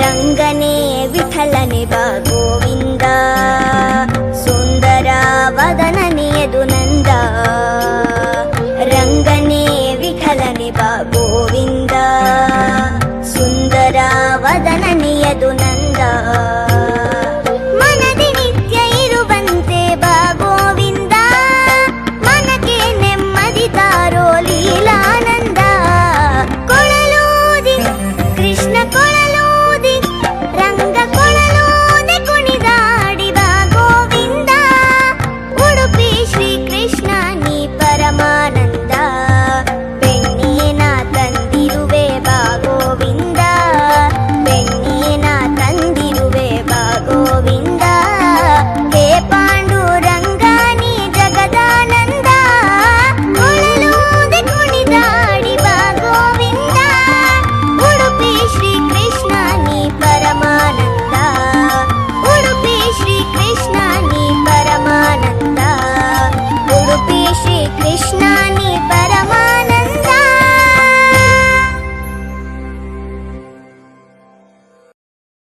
రంగనే విఠలనే బా గోవింద సుందర వదననే నంద రంగనే విఠలనే బా గోవింద సుందర వదననే